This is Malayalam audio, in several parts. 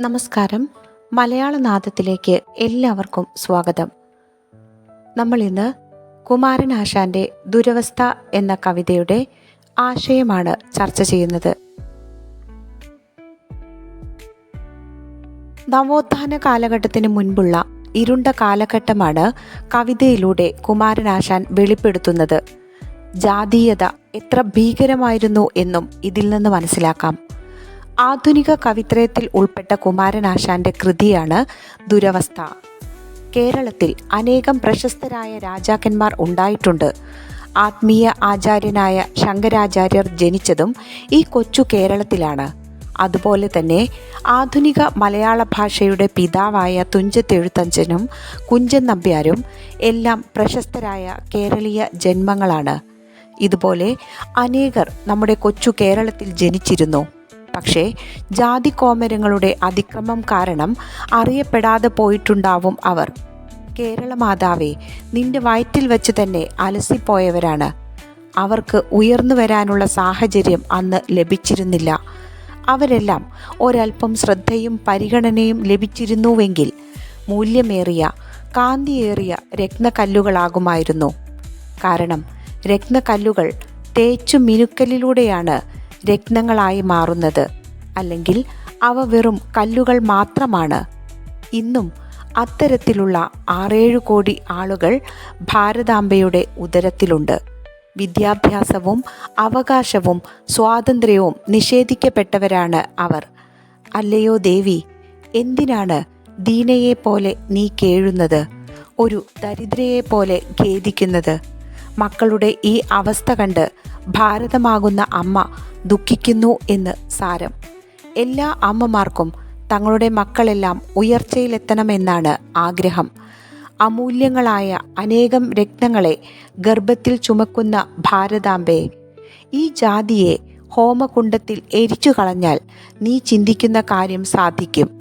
നമസ്കാരം. മലയാളനാദത്തിലേക്ക് എല്ലാവർക്കും സ്വാഗതം. നമ്മൾ ഇന്ന് കുമാരൻ ആശാന്റെ ദുരവസ്ഥ എന്ന കവിതയുടെ ആശയമാണ് ചർച്ച ചെയ്യുന്നത്. നവോത്ഥാന കാലഘട്ടത്തിന് മുൻപുള്ള ഇരുണ്ട കാലഘട്ടമാണ് കവിതയിലൂടെ കുമാരനാശാൻ വെളിപ്പെടുത്തുന്നത്. ജാതീയത എത്ര ഭീകരമായിരുന്നു എന്നും ഇതിൽ നിന്ന് മനസ്സിലാക്കാം. ആധുനിക കവിത്രയത്തിൽ ഉൾപ്പെട്ട കുമാരനാശാന്റെ കൃതിയാണ് ദുരവസ്ഥ. കേരളത്തിൽ അനേകം പ്രശസ്തരായ രാജാക്കന്മാർ ഉണ്ടായിട്ടുണ്ട്. ആത്മീയ ആചാര്യനായ ശങ്കരാചാര്യർ ജനിച്ചതും ഈ കൊച്ചു കേരളത്തിലാണ്. അതുപോലെ തന്നെ ആധുനിക മലയാള ഭാഷയുടെ പിതാവായ തുഞ്ചത്തെഴുത്തച്ഛനും കുഞ്ചൻ നമ്പ്യാരും എല്ലാം പ്രശസ്തരായ കേരളീയ ജന്മങ്ങളാണ്. ഇതുപോലെ അനേകർ നമ്മുടെ കൊച്ചു കേരളത്തിൽ ജനിച്ചിരുന്നു. പക്ഷേ ജാതി കോമരങ്ങളുടെ അതിക്രമം കാരണം അറിയപ്പെടാതെ പോയിട്ടുണ്ടാവും അവർ. കേരള മാതാവേ നിന്റെ വയറ്റിൽ വെച്ച് തന്നെ അലസിപ്പോയവരാണ്. അവർക്ക് ഉയർന്നു വരാനുള്ള സാഹചര്യം അന്ന് ലഭിച്ചിരുന്നില്ല. അവരെല്ലാം ഒരൽപ്പം ശ്രദ്ധയും പരിഗണനയും ലഭിച്ചിരുന്നുവെങ്കിൽ മൂല്യമേറിയ കാന്തിയേറിയ രത്നക്കല്ലുകളാകുമായിരുന്നു. കാരണം രത്നക്കല്ലുകൾ തേച്ചു മിനുക്കലിലൂടെയാണ് രത്നങ്ങളായി മാറുന്നത്. അല്ലെങ്കിൽ അവ വെറും കല്ലുകൾ മാത്രമാണ്. ഇന്നും അത്തരത്തിലുള്ള ആറേഴ് കോടി ആളുകൾ ഭാരതാംബയുടെ ഉദരത്തിലുണ്ട്. വിദ്യാഭ്യാസവും അവകാശവും സ്വാതന്ത്ര്യവും നിഷേധിക്കപ്പെട്ടവരാണ് അവർ. അല്ലയോ ദേവി എന്തിനാണ് ദീനയെ പോലെ നീ കേഴുന്നത്? ഒരു ദരിദ്രയെ പോലെ ഖേദിക്കുന്നത്. മക്കളുടെ ഈ അവസ്ഥ കണ്ട് ഭാരതമാകുന്ന അമ്മ ദുഃഖിക്കുന്നു എന്ന് സാരം. എല്ലാ അമ്മമാർക്കും തങ്ങളുടെ മക്കളെല്ലാം ഉയർച്ചയിലെത്തണമെന്നാണ് ആഗ്രഹം. അമൂല്യങ്ങളായ അനേകം രക്തങ്ങളെ ഗർഭത്തിൽ ചുമക്കുന്ന ഭാരതാംബയെ ഈ ജാതിയെ ഹോമകുണ്ടത്തിൽ എരിച്ചു കളഞ്ഞാൽ നീ ചിന്തിക്കുന്ന കാര്യം സാധിക്കും.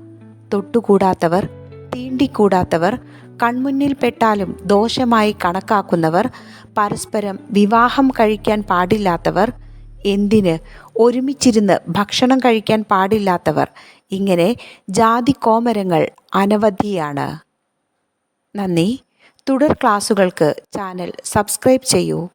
തൊട്ടുകൂടാത്തവർ തീണ്ടിക്കൂടാത്തവർ കൺമുന്നിൽ പെട്ടാലും ദോഷമായി കണക്കാക്കുന്നവർ പരസ്പരം വിവാഹം കഴിക്കാൻ പാടില്ലാത്തവർ എന്തിന് ഒരുമിച്ചിരുന്ന് ഭക്ഷണം കഴിക്കാൻ പാടില്ലാത്തവർ ഇങ്ങനെ ജാതി കോമരങ്ങൾ അനവധിയാണ്. നന്ദി. തുടർ ക്ലാസുകൾക്ക് ചാനൽ സബ്സ്ക്രൈബ് ചെയ്യൂ.